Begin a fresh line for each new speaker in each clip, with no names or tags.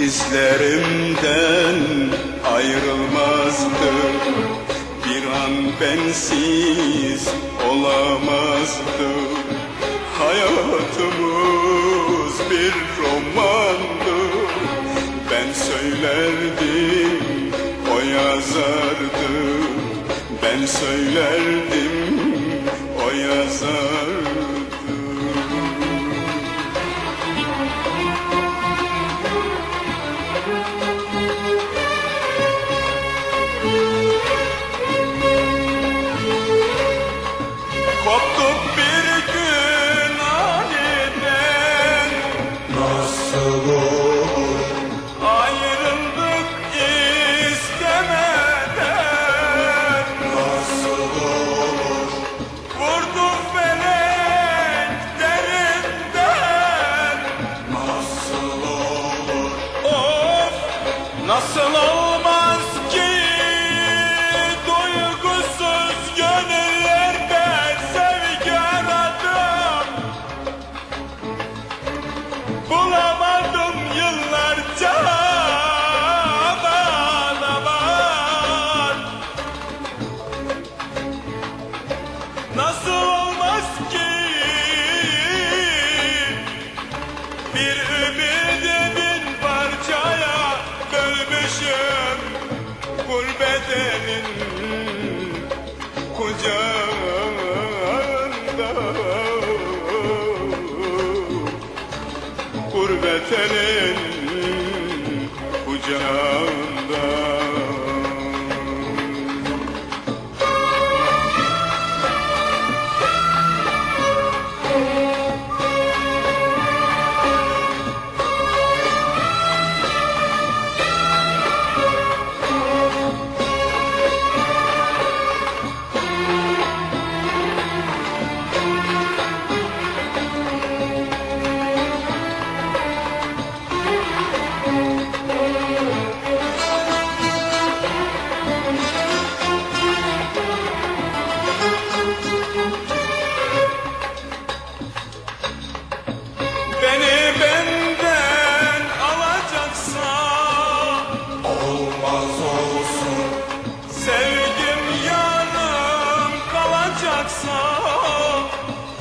izlerimden ayrılmazdı. Bir an bensiz olamazdı. Hayatımız bir romandı. Ben söylerdim o yazardı. Ben söylerdim o yazardı
Nasıl olur
Ayrıldık istemeden.
Nasıl olur
Vurdu felek derinden
Nasıl olur?
Of nasıl olmaz Nasıl olmaz ki? Bir ümidi bin parçaya bölmüşüm Gurbetenin kucağında. Gurbetenin kucağında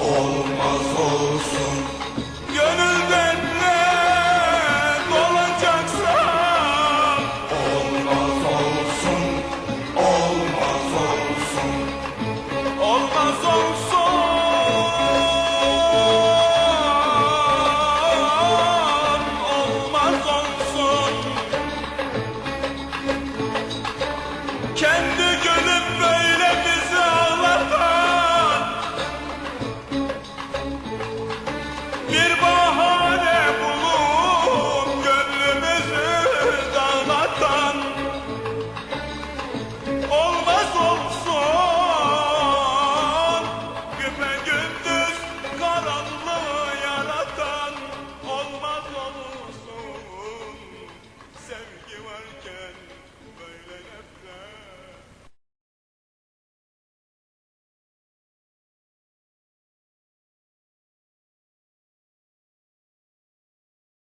olmaz olsun.